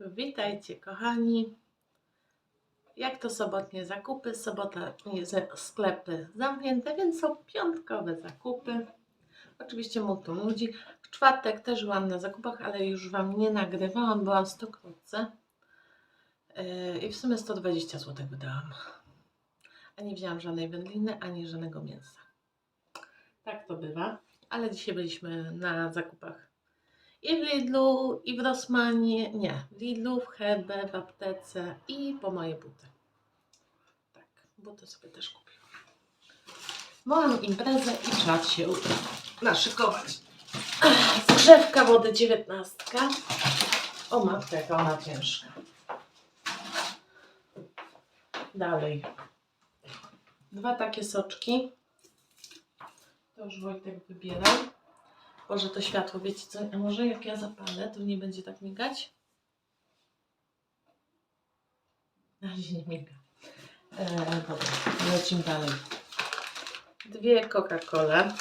Witajcie kochani. Jak to sobotnie zakupy? Sobota sklepy zamknięte, więc są piątkowe zakupy. Oczywiście multum ludzi. W czwartek też byłam na zakupach, ale już Wam nie nagrywałam, byłam stokrocie. Yy, I w sumie 120 zł wydałam. A nie wzięłam żadnej wędliny, ani żadnego mięsa. Tak to bywa. Ale dzisiaj byliśmy na zakupach i w Lidlu, i w Rossmanie, nie, w Lidlu, w Hebe, w aptece i po moje buty. Tak, buty sobie też kupiłam. Mam imprezę i trzeba się naszykować. Zgrzewka wody 19. O matka, jaka ona ciężka. Dalej. Dwa takie soczki. To już Wojtek wybierał. Boże, to światło, wiecie co? A może jak ja zapalę, to nie będzie tak migać? Na razie nie miga. Eee, dobra, lecimy dalej. Dwie Coca-Cola.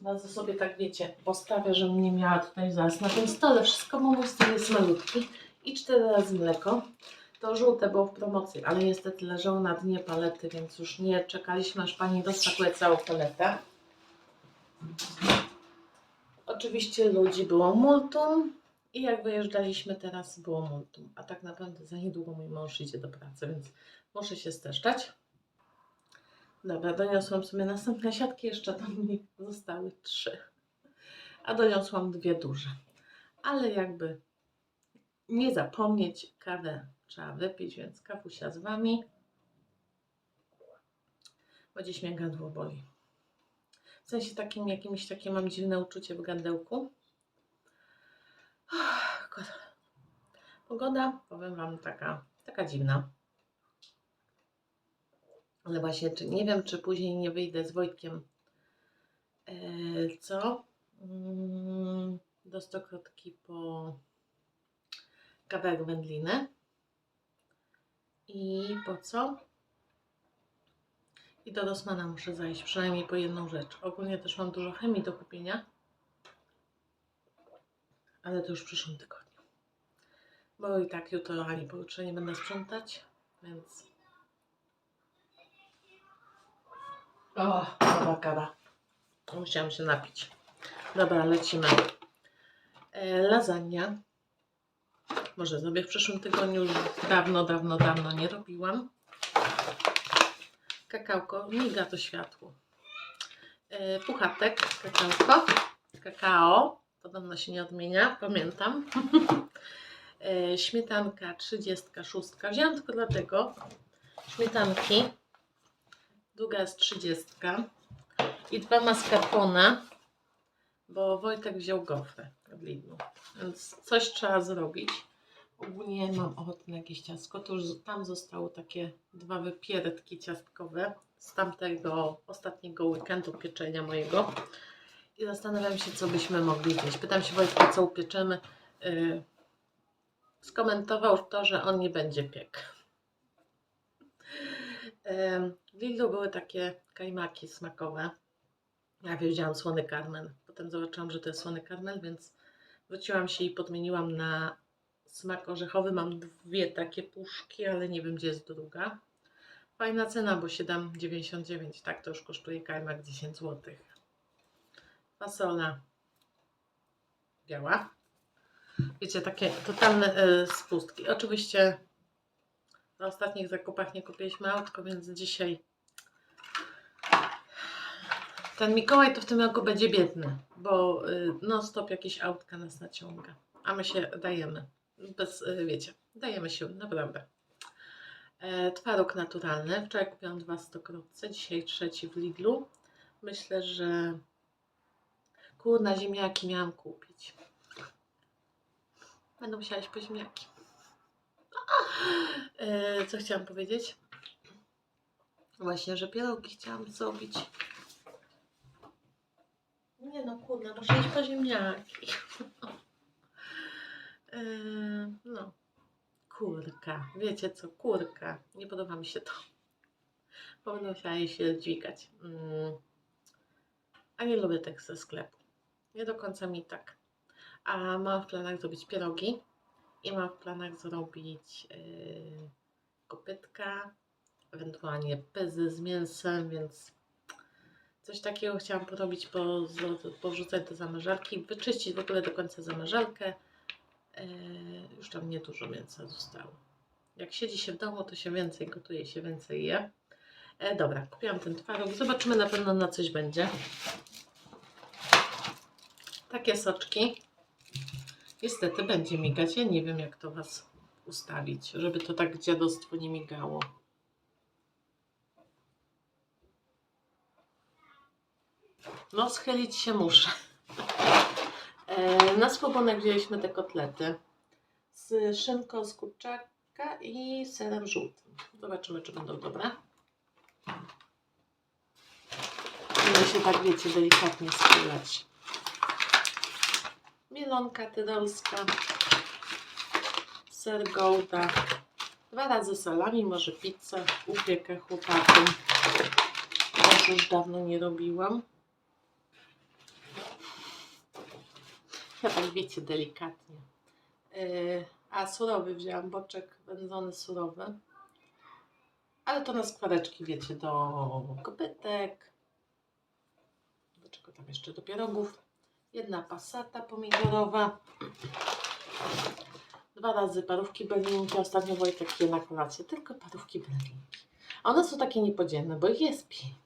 Bardzo sobie tak, wiecie, postawię, żebym nie miała tutaj zaraz na tym stole wszystko, bo mój stół jest malutki. I cztery razy mleko. To żółte było w promocji, ale niestety leżało na dnie palety, więc już nie czekaliśmy, aż pani rozpakuje całą paletę. Oczywiście ludzi było multum i jak wyjeżdżaliśmy teraz było multum, a tak naprawdę za niedługo mój mąż idzie do pracy, więc muszę się steszczać. Dobra, doniosłam sobie następne siatki, jeszcze tam mi zostały trzy, a doniosłam dwie duże. Ale jakby nie zapomnieć, kawę trzeba wypić, więc kawusia z Wami, bo dziś mnie gardło boli. Sensie takim, jakimś takie mam dziwne uczucie w gardełku. Pogoda powiem Wam, taka, taka dziwna. Ale właśnie, czy, nie wiem, czy później nie wyjdę z Wojtkiem, e, co? Mm, do Stokrotki po kawałek wędliny. I po co? I do Rosmana muszę zajść, przynajmniej po jedną rzecz. Ogólnie też mam dużo chemii do kupienia. Ale to już w przyszłym tygodniu. Bo i tak jutro ani pojutrze nie będę sprzątać, więc... O, kawa, kawa. Musiałam się napić. Dobra, lecimy. E, lasagna. Może zrobię w przyszłym tygodniu. Już dawno, dawno, dawno nie robiłam kakałko, miga to światło. E, Puchatek, kakałko, kakao, podobno się nie odmienia, pamiętam. E, Śmietanka 36. Wziąłam tylko dlatego śmietanki, druga jest 30 i dwa mascarpone, bo Wojtek wziął gofrę od Lidlu, więc coś trzeba zrobić. Ogólnie mam ochotę na jakieś ciastko. To już tam zostały takie dwa wypiertki ciastkowe z tamtego ostatniego weekendu pieczenia mojego. I zastanawiam się, co byśmy mogli zjeść. Pytam się Wojtka, co upieczemy. Yy, skomentował to, że on nie będzie piekł. Yy, w Lidlu były takie kajmaki smakowe. Ja wzięłam słony karmel. Potem zobaczyłam, że to jest słony karmel, więc wróciłam się i podmieniłam na smak orzechowy. Mam dwie takie puszki, ale nie wiem, gdzie jest druga. Fajna cena, bo 7,99. Tak, to już kosztuje kajmak 10 zł. Fasola biała. Wiecie, takie totalne y, spustki. Oczywiście na ostatnich zakupach nie kupiliśmy autko, więc dzisiaj ten Mikołaj to w tym roku będzie biedny, bo y, non stop jakieś autka nas naciąga, a my się dajemy bez, y, wiecie, dajemy się, naprawdę. E, twaróg naturalny. Wczoraj kupiłam dwa stokrotce, dzisiaj trzeci w Lidlu. Myślę, że kurna ziemniaki miałam kupić. Będę musiała iść po ziemniaki. E, co chciałam powiedzieć? Właśnie, że pierogi chciałam zrobić. Nie no, kurna, muszę iść po ziemniaki. Yy, no, kurka. Wiecie co, kurka. Nie podoba mi się to. Bo będę musiała jej się dźwigać. Mm. A nie lubię tak ze sklepu. Nie do końca mi tak. A mam w planach zrobić pierogi i mam w planach zrobić yy, kopytka, ewentualnie pyzy z mięsem, więc coś takiego chciałam porobić, po, z- powrzucać do zamrażarki, wyczyścić w ogóle do końca zamrażarkę. Yy, już tam niedużo mięsa zostało. Jak siedzi się w domu, to się więcej gotuje, się więcej je. E, dobra, kupiłam ten twaróg. Zobaczymy na pewno na coś będzie. Takie soczki. Niestety będzie migać. Ja nie wiem jak to Was ustawić, żeby to tak dziadostwo nie migało. No, schylić się muszę. Na słowonek wzięliśmy te kotlety z szynką z kurczaka i serem żółtym. Zobaczymy, czy będą dobre. Będę się tak, wiecie, delikatnie schylać. Mielonka tydolska, ser gouda, dwa razy salami, może pizzę, upiekę chłopakom. Ja już dawno nie robiłam. Tak wiecie, delikatnie. Yy, a surowy wzięłam, boczek wędzony surowy. Ale to na składeczki, wiecie, do kopytek. Do czego tam jeszcze? Do pierogów. Jedna pasata pomidorowa. Dwa razy parówki berlinki. Ostatnio Wojtek je na kolację. Tylko parówki berlinki. A one są takie niepodzielne, bo ich jest pięć.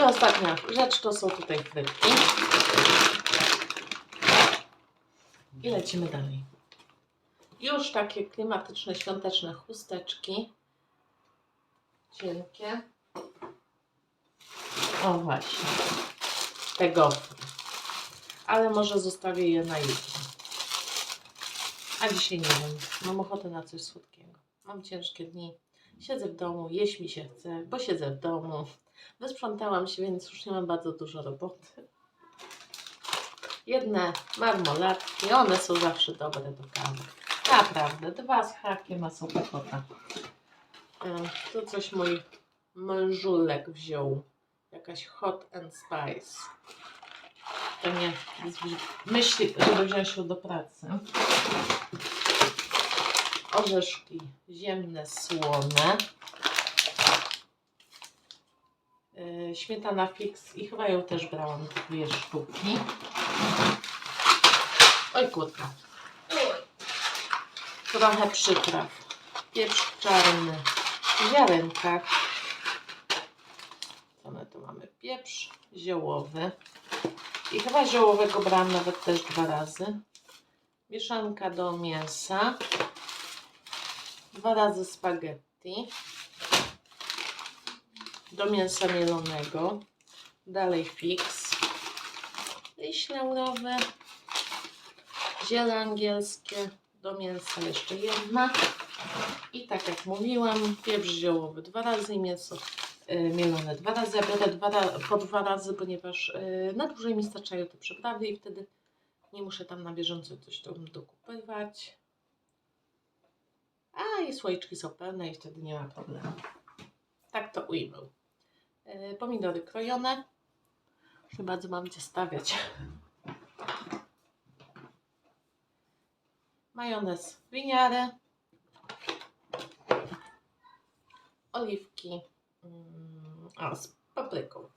I ostatnia rzecz to są tutaj frytki. I lecimy dalej. Już takie klimatyczne, świąteczne chusteczki. Cienkie. O właśnie. Te. Ale może zostawię je na jutro. A dzisiaj nie wiem. Mam ochotę na coś słodkiego. Mam ciężkie dni. Siedzę w domu, jeść mi się chce, bo siedzę w domu. Wysprzątałam się, więc już nie mam bardzo dużo roboty. Jedne marmolatki, one są zawsze dobre do kawy. Naprawdę, dwa z hakiem, a są pekota. E, To coś mój mężulek wziął. Jakaś hot and spice. To nie myśli, żeby wziąć ją do pracy. Orzeszki ziemne, słone. E, Śmietana fix i chyba ją też brałam dwie sztuki. Oj kurka. Trochę przypraw. Pieprz czarny. Ziarenka. Co my tu mamy? Pieprz ziołowy. I chyba ziołowego brałam nawet też dwa razy. Mieszanka do mięsa. Dwa razy spaghetti. Do mięsa mielonego. Dalej fix. Liść laurowy. Ziele angielskie. Do mięsa jeszcze jedna. I tak jak mówiłam, pieprz ziołowy dwa razy i mięso y, mielone dwa razy. Ja biorę dwa, po dwa razy, ponieważ y, na dłużej mi starczają te przyprawy i wtedy nie muszę tam na bieżąco coś tam dokupywać. A i słoiczki są pełne i wtedy nie ma problemu. Tak to ujmę. Y, Pomidory krojone. Nie bardzo mam gdzie stawiać. Majonez winiary. Oliwki. mm, A, z papryką.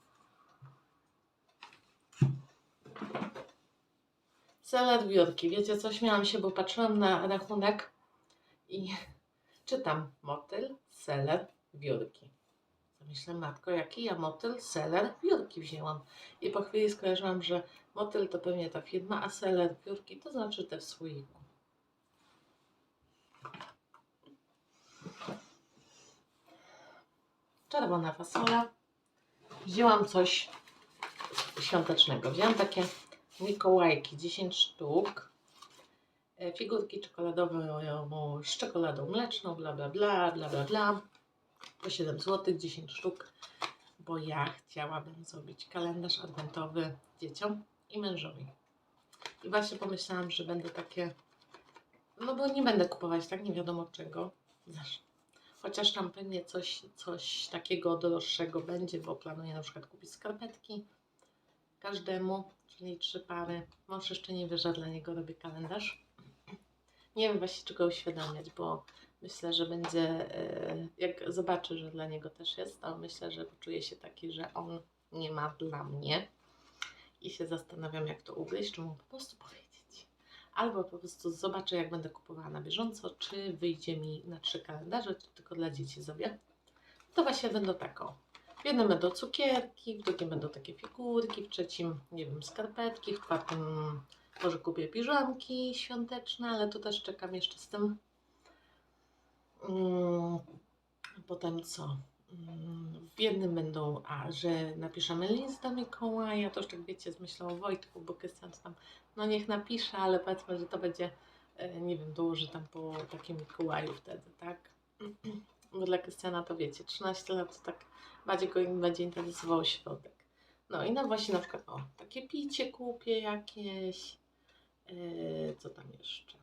Seler wiórki. Wiecie co, śmiałam się, bo patrzyłam na rachunek i czytam motyl, seler, wiórki. Myślę, matko, jaki ja motyl, seler, wiórki wzięłam. I po chwili skojarzyłam, że motyl to pewnie ta firma, a seler, wiórki to znaczy te w słoiku. Czerwona fasola. Wzięłam coś świątecznego. Wzięłam takie Mikołajki, 10 sztuk. E, Figurki czekoladowe z czekoladą mleczną, bla bla bla, bla bla bla. Po 7 zł, 10 sztuk, bo ja chciałabym zrobić kalendarz adwentowy dzieciom i mężowi. I właśnie pomyślałam, że będę takie, no bo nie będę kupować tak nie wiadomo czego. Chociaż tam pewnie coś, coś takiego droższego będzie, bo planuję na przykład kupić skarpetki każdemu czyli trzy pary. Mąż jeszcze nie wie, że dla niego robię kalendarz. Nie wiem właśnie czego uświadamiać, bo myślę, że będzie, e, jak zobaczy, że dla niego też jest, to myślę, że poczuje się taki, że on nie ma dla mnie. I się zastanawiam, jak to ugryźć, czy mu po prostu powiedzieć. Albo po prostu zobaczę, jak będę kupowała na bieżąco, czy wyjdzie mi na trzy kalendarze, czy tylko dla dzieci zrobię. To właśnie będą taką. W jednym będą cukierki, w drugim będą takie figurki, w trzecim, nie wiem, skarpetki, w czwartym może kupię piżamki świąteczne, ale to też czekam jeszcze z tym. Mm, Potem co? Mm, W jednym będą, a że napiszemy list do Mikołaja, to już tak wiecie, z myślą o Wojtku, bo Krystian tam, no niech napisze, ale powiedzmy, że to będzie, e, nie wiem, dołoży tam po takim Mikołaju wtedy, tak? Bo dla Krystiana to wiecie, 13 lat to tak bardziej go będzie interesował środek. No i na właśnie na przykład, o, takie picie kupię jakieś, e, co tam jeszcze?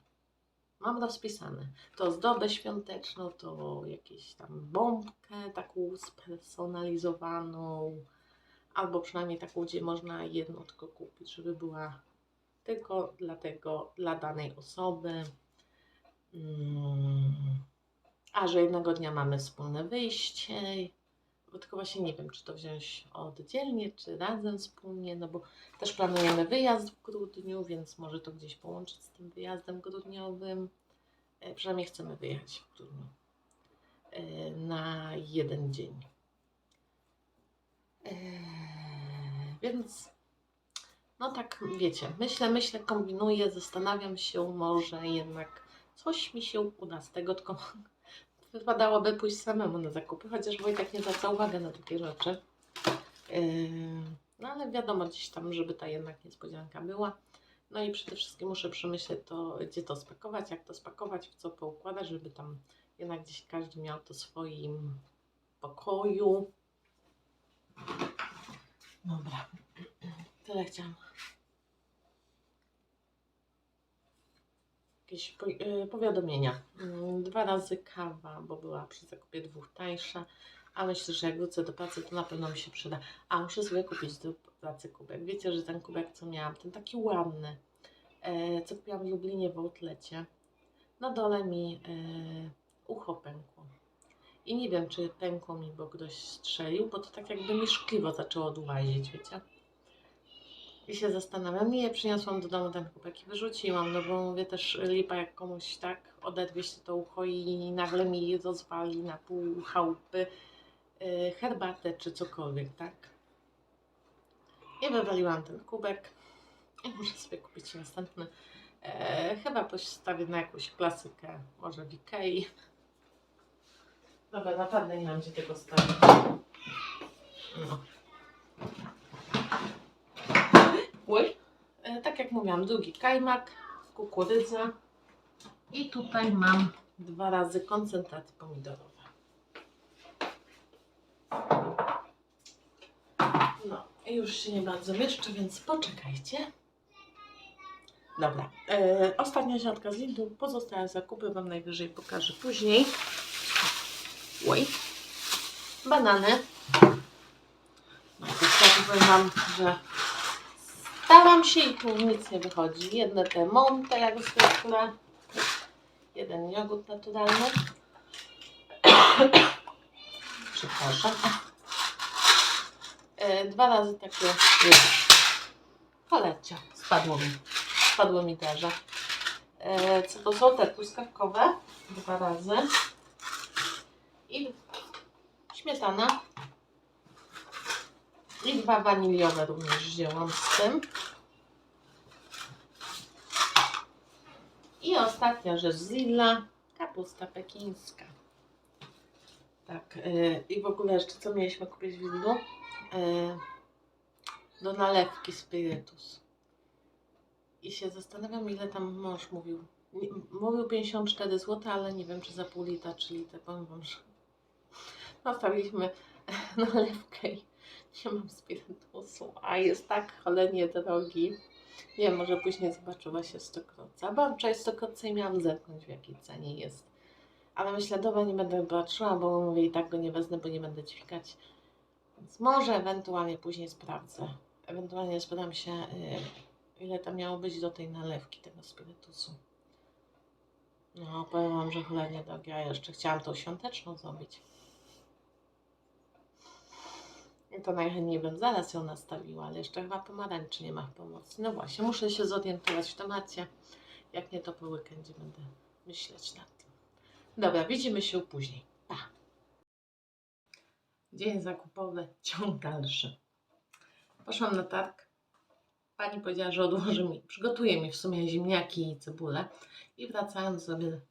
Mam rozpisane. To zdobę świąteczną, to jakieś tam bombkę taką spersonalizowaną, albo przynajmniej taką, gdzie można jedną tylko kupić, żeby była tylko dla tego, dla danej osoby. Mm. A że jednego dnia mamy wspólne wyjście, bo tylko właśnie nie wiem, czy to wziąć oddzielnie, czy razem wspólnie, no bo też planujemy wyjazd w grudniu, więc może to gdzieś połączyć z tym wyjazdem grudniowym. E, Przynajmniej chcemy wyjechać w grudniu e, na jeden dzień. E, Więc no tak wiecie, myślę, myślę, kombinuję, zastanawiam się, może jednak coś mi się uda z tego, tylko wypadałoby pójść samemu na zakupy, chociaż Wojtek nie zwraca uwagę na takie rzeczy. Yy, No ale wiadomo, gdzieś tam, żeby ta jednak niespodzianka była. No i przede wszystkim muszę przemyśleć to, gdzie to spakować, jak to spakować, w co poukładać, żeby tam jednak gdzieś każdy miał to w swoim pokoju. Dobra, tyle chciałam. Jakieś yy, powiadomienia. Mm, Dwa razy kawa, bo była przy zakupie dwóch tańsza. A myślę, że jak wrócę do pracy, to na pewno mi się przyda. A muszę sobie kupić do pracy kubek. Wiecie, że ten kubek, co miałam, ten taki ładny, e, co kupiłam w Lublinie w outlecie, na dole mi e, ucho pękło. I nie wiem, czy pękło mi, bo ktoś strzelił, bo to tak jakby mi szkliwo zaczęło odłazić, wiecie. I się zastanawiam. Nie, przyniosłam do domu ten kubek i wyrzuciłam, no bo mówię też lipa jak komuś tak oderwie się to ucho i nagle mi rozwali na pół chałupy y, herbatę czy cokolwiek, tak? I wywaliłam ten kubek i muszę sobie kupić następny. E, chyba postawię na jakąś klasykę, może w Ikei. Dobra, naprawdę nie mam gdzie tego stawić. No. E, tak jak mówiłam, drugi kajmak, kukurydza i tutaj mam dwa razy koncentraty pomidorowe. No już się nie bardzo mieszczę, więc poczekajcie. Dobra, e, ostatnia siatka z Lidlu, pozostałe zakupy Wam najwyżej pokażę później. Oj, banany. No, niestety powiem Wam, że Staram się i tu nic nie wychodzi. Jedne te monte zwykle. Jeden jogurt naturalny. Przepraszam. E, Dwa razy takie palecia. Spadło mi. Spadło mi derze. E, Co to są te truskawkowe? Dwa razy. I śmietana. I dwa waniliowe również wzięłam z tym. I ostatnia rzecz z Lidla, kapusta pekińska. Tak, yy, i w ogóle jeszcze co mieliśmy kupić w Lidlu? Yy, do nalewki spirytus. I się zastanawiam, ile tam mąż mówił. Mówił 54 zł, ale nie wiem, czy za pół litra, czy litr. Powiem wam, że nastawiliśmy nalewkę i nie mam spirytusu, a jest tak cholernie drogi. Nie wiem, może później zobaczyła się stokrotca. Byłam wczoraj stokrotce i miałam zerknąć w jakiej cenie jest. Ale myślę, dobra, nie będę patrzyła, bo mówię i tak go nie wezmę, bo nie będę dźwigać. Więc może ewentualnie później sprawdzę Ewentualnie spytam się, y, ile tam miało być do tej nalewki tego spirytusu. No, powiem Wam, że cholernie drogie. Ja jeszcze chciałam tą świąteczną zrobić. To najchętniej bym zaraz ją nastawiła, ale jeszcze chyba pomarańczy nie ma w pomocy. No właśnie, muszę się zorientować w temacie. Jak nie, to po weekendzie będę myśleć nad tym. Dobra, widzimy się później. Pa! Dzień zakupowy, ciąg dalszy. Poszłam na targ. Pani powiedziała, że odłoży mi, przygotuje mi w sumie ziemniaki i cebulę i wracając sobie,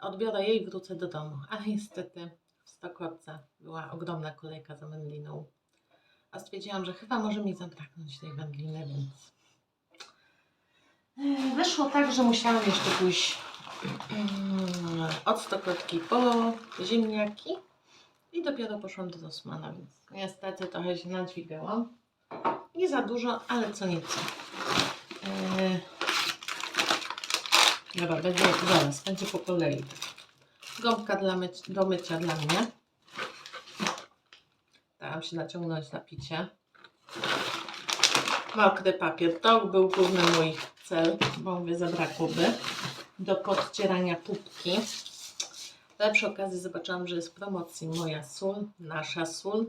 odbiorę jej i wrócę do domu. Ale niestety w Stokroce była ogromna kolejka za wędliną. A stwierdziłam, że chyba może mi zabraknąć tej wędliny, więc E, wyszło tak, że musiałam jeszcze pójść mm, od Stokrotki po ziemniaki i dopiero poszłam do Rosmana, więc niestety trochę się nadźwigałam. Nie za dużo, ale co nieco. Yy... Dobra, będzie zaraz, będzie po kolei. Gąbka dla do mycia dla mnie. Staram się naciągnąć na picie. Mokry papier. To był główny mój cel, bo mówię, zabrakłoby do podcierania pupki. Ale przy okazji zobaczyłam, że jest w promocji moja sól, nasza sól.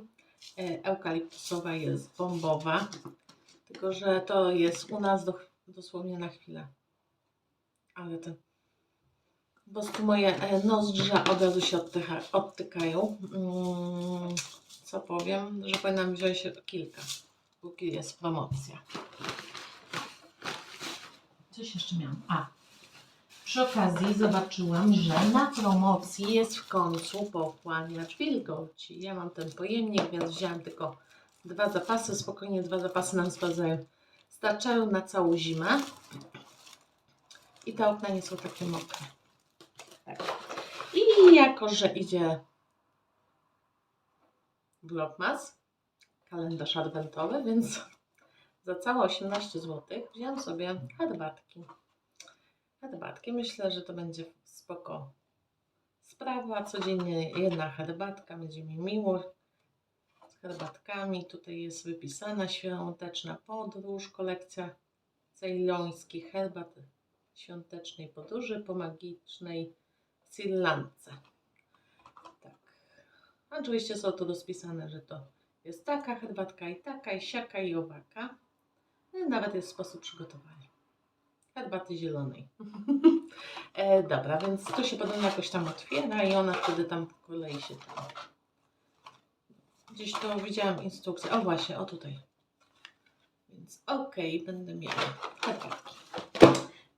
E, Eukaliptusowa jest bombowa. Tylko, że to jest u nas do, dosłownie na chwilę. Ale to po prostu moje e, nozdrza od razu się odtycha, odtykają. Mm, co powiem, że powinnam wziąć kilka, póki jest promocja. Coś jeszcze miałam. A, przy okazji zobaczyłam, że na promocji jest w końcu pochłaniacz wilgoci. Ja mam ten pojemnik, więc wziąłam tylko dwa zapasy. Spokojnie dwa zapasy nam sprawdzają. Starczają na całą zimę. I te okna nie są takie mokre. Tak. I jako, że idzie Vlogmas, kalendarz adwentowy, więc za całe 18 zł wziąłem sobie herbatki. Herbatki, myślę, że to będzie spoko sprawa. Codziennie jedna herbatka, będzie mi miło z herbatkami. Tutaj jest wypisana świąteczna podróż, kolekcja cejlońskich herbat świątecznej podróży po magicznej. Tak. Oczywiście są tu rozpisane, że to jest taka herbatka i taka, i siaka, i owaka. No nawet jest sposób przygotowania. Herbaty zielonej. e, dobra, więc to się potem jakoś tam otwiera i ona wtedy tam po kolei się tam... Gdzieś to widziałam instrukcję. O właśnie, o tutaj. Więc okej, będę miała herbatki.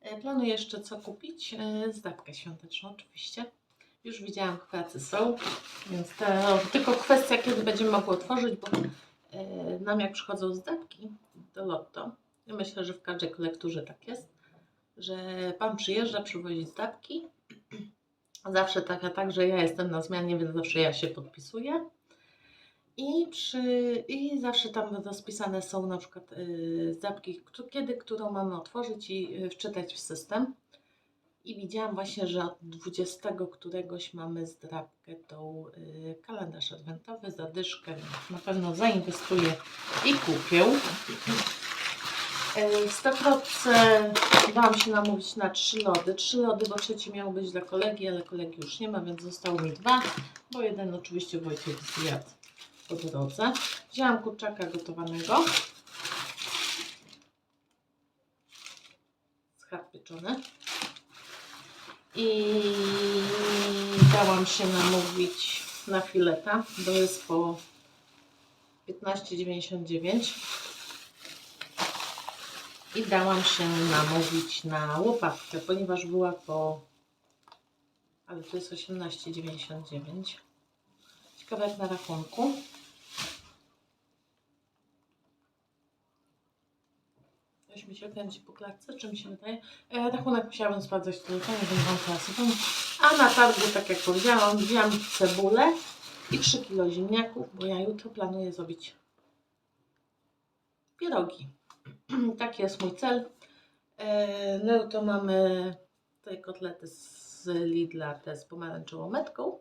E, Planuję jeszcze co kupić. E, Zdabkę świąteczną oczywiście. Już widziałam, kwacy są, więc to tylko kwestia, kiedy będziemy mogły otworzyć, bo e, nam jak przychodzą zdabki do lotto, ja myślę, że w każdej kolekturze tak jest, że Pan przyjeżdża, przywozi zdabki. Zawsze tak, że ja jestem na zmianie, więc zawsze ja się podpisuję. I, przy, I zawsze tam rozpisane są na przykład y, zdabki, któ- kiedy, którą mamy otworzyć i y, wczytać w system. I widziałam właśnie, że od 20 któregoś mamy zdrabkę tą y, kalendarz adwentowy, zadyszkę, więc na pewno zainwestuję i kupię. Y, W Stokrotce dałam się namówić na trzy lody. Trzy lody, bo trzeci miał być dla kolegi, ale kolegi już nie ma, więc zostało mi dwa, bo jeden oczywiście Wojciech zjadł po drodze. Wzięłam kurczaka gotowanego. Schab pieczony. I dałam się namówić na fileta, bo jest po 15,99. I dałam się namówić na łopatkę, ponieważ była po... Ale to jest 18,99. Ciekawe jak na rachunku. Mi się kręci po klatce, czy mi się wydaje? E, rachunek musiałabym sprawdzać w telefonie, więc mam klasy. A na targu, tak jak powiedziałam, wziąłam cebulę i 3 kg ziemniaków, bo ja jutro planuję zrobić pierogi. Taki jest mój cel. E, no to mamy tutaj kotlety z Lidla, te z pomarańczową metką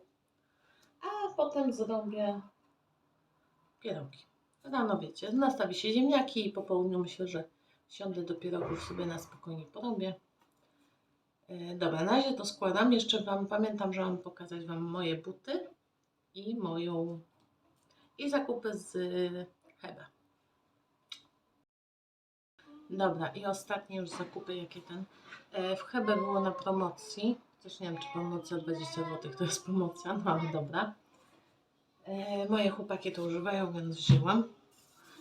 a potem zrobię pierogi. Rano wiecie, nastawi się ziemniaki i po południu myślę, że siądę do pierogów sobie na spokojnie porobię. E, Dobra, na razie to składam. Jeszcze Wam pamiętam, że mam pokazać Wam moje buty i moją i zakupy z y, Hebe. Dobra, i ostatnie już zakupy, jakie ten. E, W Hebe było na promocji. Też nie wiem, czy promocja 20 zł to jest promocja, no ale dobra. E, Moje chłopaki to używają, więc wzięłam.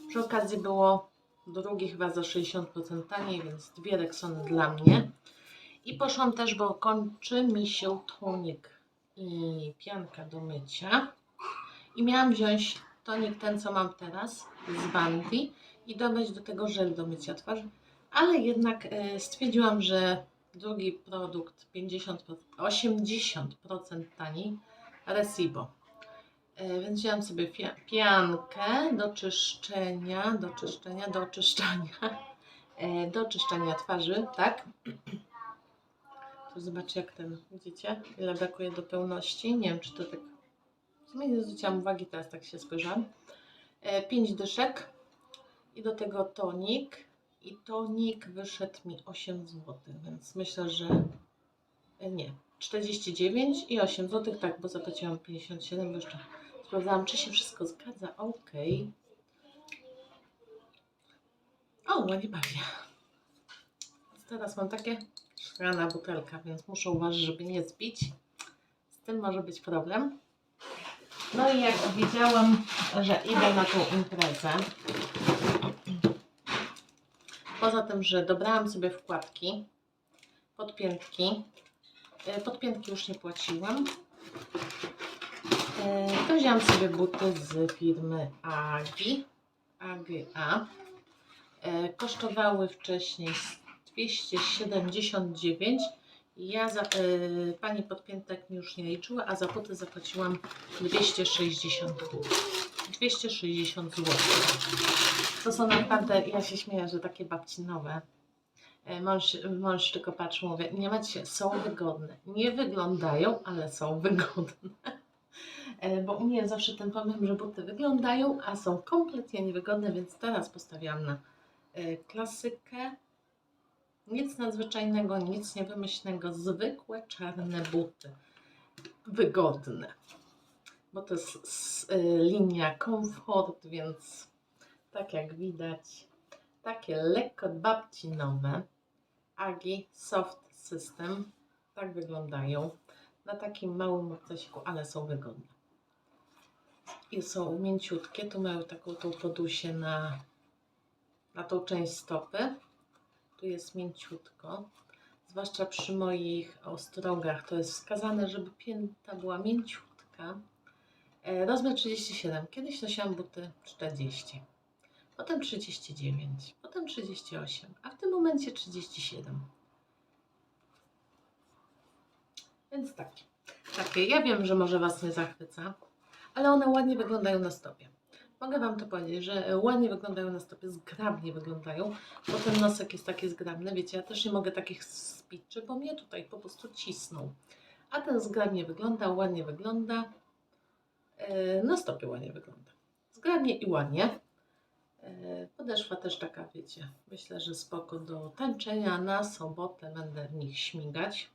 Przy okazji było drugi chyba za 60% taniej, więc dwie Rexony dla mnie. I poszłam też, bo kończy mi się tonik i pianka do mycia. I miałam wziąć tonik ten, co mam teraz z Bandy i dodać do tego żel do mycia twarzy. Ale jednak e, stwierdziłam, że drugi produkt 50%, 80% taniej Resibo. E, Więc wzięłam sobie pia- piankę do czyszczenia, do czyszczenia, do oczyszczania, e, do oczyszczania twarzy, tak? Tu zobaczcie jak ten, widzicie, ile brakuje do pełności. Nie wiem, czy to tak, w sumie nie zwróciłam uwagi, teraz tak się spojrzałam. 5 dyszek i do tego tonik. I tonik wyszedł mi 8 zł, więc myślę, że e, nie, 49 i 8 zł, tak, bo zapłaciłam 57, bo jeszcze sprawdzałam, czy się wszystko zgadza. Ok. O, ładnie bawię. Teraz mam takie szklana butelka, więc muszę uważać, żeby nie zbić. Z tym może być problem. No i jak wiedziałam, że idę na tą imprezę, poza tym, że dobrałam sobie wkładki, podpiętki, e, podpiętki już nie płaciłam, to wzięłam sobie buty z firmy Agi, AGA. E, Kosztowały wcześniej 279. Ja za, e, pani podpiętek już nie liczyła, a za buty zapłaciłam 260 zł. 260 zł. To są naprawdę, ja się śmieję, że takie babci nowe. E, Mąż, mąż tylko patrzy, mówię, nie macie, są wygodne. Nie wyglądają, ale są wygodne. E, Bo u mnie zawsze ten problem, że buty wyglądają, a są kompletnie niewygodne, więc teraz postawiłam na e, klasykę. Nic nadzwyczajnego, nic niewymyślnego, zwykłe czarne buty. Wygodne. Bo to jest y, linia komfort, więc tak jak widać, takie lekko babcinowe. Agi Soft System. Tak wyglądają. Na takim małym obcasiku, ale są wygodne. Są mięciutkie. Tu mają taką tą podusię na, na tą część stopy. Tu jest mięciutko. Zwłaszcza przy moich ostrogach to jest wskazane, żeby pięta była mięciutka. E, Rozmiar 37. Kiedyś nosiłam buty 40. Potem 39. Potem 38. A w tym momencie 37. Więc tak. Takie. Ja wiem, że może Was nie zachwyca, ale one ładnie wyglądają na stopie. Mogę Wam to powiedzieć, że ładnie wyglądają na stopie, zgrabnie wyglądają, bo ten nosek jest taki zgrabny. Wiecie, ja też nie mogę takich spiczy, bo mnie tutaj po prostu cisną. A ten zgrabnie wygląda, ładnie wygląda. E, Na stopie ładnie wygląda. Zgrabnie i ładnie. E, Podeszwa też taka, wiecie, myślę, że spoko do tańczenia. Na sobotę będę w nich śmigać.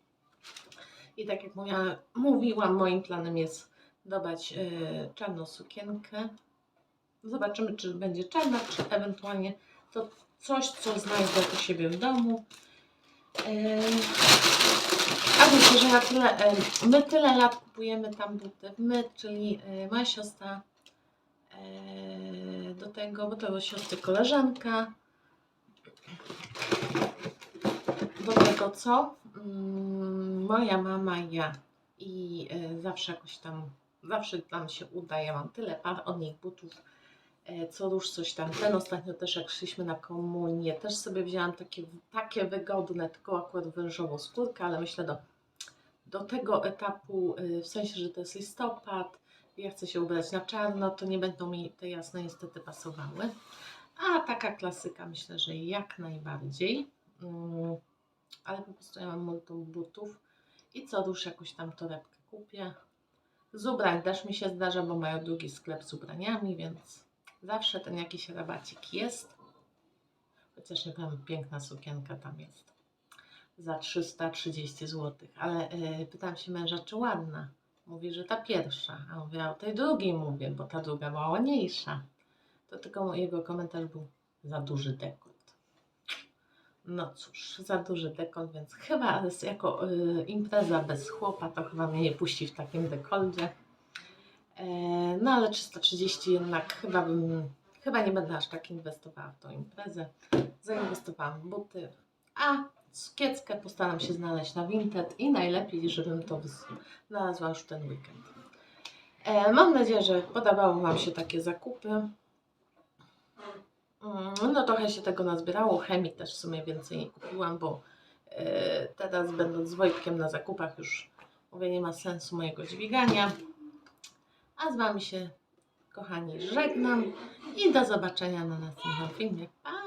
I tak jak mówiła, mówiłam, moim planem jest dodać e, czarną sukienkę. Zobaczymy, czy będzie czarna, czy ewentualnie to coś, co znajdę u siebie w domu. E, a wiecie, że ja tyle, e, my tyle lat kupujemy tam buty. My, czyli moja siostra, do tego, bo to siostry koleżanka. Do tego co? Mm, Moja mama, ja i zawsze jakoś tam, zawsze tam się uda. Ja mam tyle par od nich butów, e, co róż coś tam. Ten ostatnio też jak szliśmy na komunię, też sobie wzięłam takie, takie wygodne, tylko akurat wężową skórkę, ale myślę do, do tego etapu, e, w sensie, że to jest listopad, ja chcę się ubrać na czarno, to nie będą mi te jasne niestety pasowały. A taka klasyka myślę, że jak najbardziej. Mm, ale po prostu ja mam multum butów i co rusz jakąś tam torebkę kupię. Z ubrań też mi się zdarza, bo mają drugi sklep z ubraniami, więc Zawsze ten jakiś rabacik jest. Chociaż nie powiem, piękna sukienka tam jest. Za 330 zł. Ale yy, pytam się męża, czy ładna. Mówi, że ta pierwsza. A mówię, o tej drugiej mówię, bo ta druga była ładniejsza. To tylko jego komentarz był za duży dekolt. No cóż, za duży dekolt, więc chyba jako y, impreza bez chłopa, to chyba mnie nie puści w takim dekoldzie. E, no ale 330 jednak chyba bym, chyba nie będę aż tak inwestowała w tą imprezę. Zainwestowałam w buty, a sukieckę postaram się znaleźć na Vinted i najlepiej, żebym to znalazła już ten weekend. E, mam nadzieję, że podobały Wam się takie zakupy. Mm, No trochę się tego nazbierało, chemii też w sumie więcej nie kupiłam, bo e, teraz będąc z Wojtkiem na zakupach już mówię, nie ma sensu mojego dźwigania. A z Wami się, kochani, żegnam i do zobaczenia na następnym filmie. Pa!